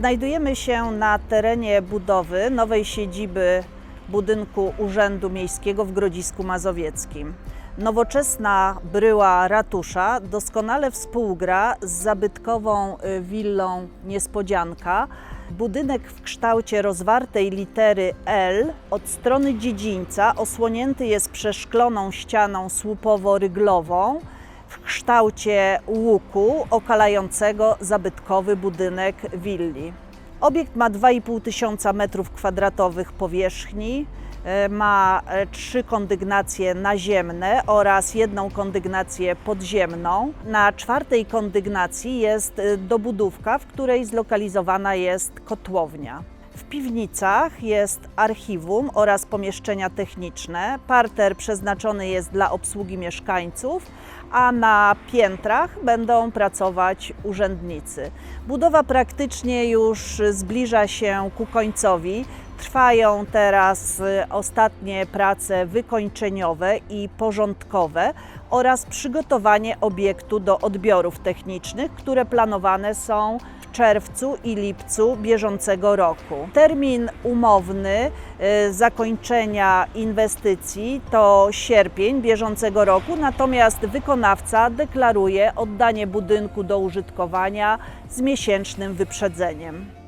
Znajdujemy się na terenie budowy nowej siedziby budynku Urzędu Miejskiego w Grodzisku Mazowieckim. Nowoczesna bryła ratusza doskonale współgra z zabytkową y, willą Niespodzianka. Budynek w kształcie rozwartej litery L od strony dziedzińca osłonięty jest przeszkloną ścianą słupowo-ryglową kształcie łuku okalającego zabytkowy budynek willi. Obiekt ma 2,5 tysiąca metrów kwadratowych powierzchni, e, ma e, trzy kondygnacje naziemne oraz jedną kondygnację podziemną. Na czwartej kondygnacji jest e, dobudówka, w której zlokalizowana jest kotłownia. W piwnicach jest archiwum oraz pomieszczenia techniczne. Parter przeznaczony jest dla obsługi mieszkańców, a na piętrach będą pracować urzędnicy. Budowa praktycznie już zbliża się ku końcowi. Trwają teraz ostatnie prace wykończeniowe i porządkowe oraz przygotowanie obiektu do odbiorów technicznych, które planowane są czerwcu i lipcu bieżącego roku. Termin umowny y, zakończenia inwestycji to sierpień bieżącego roku, natomiast wykonawca deklaruje oddanie budynku do użytkowania z miesięcznym wyprzedzeniem.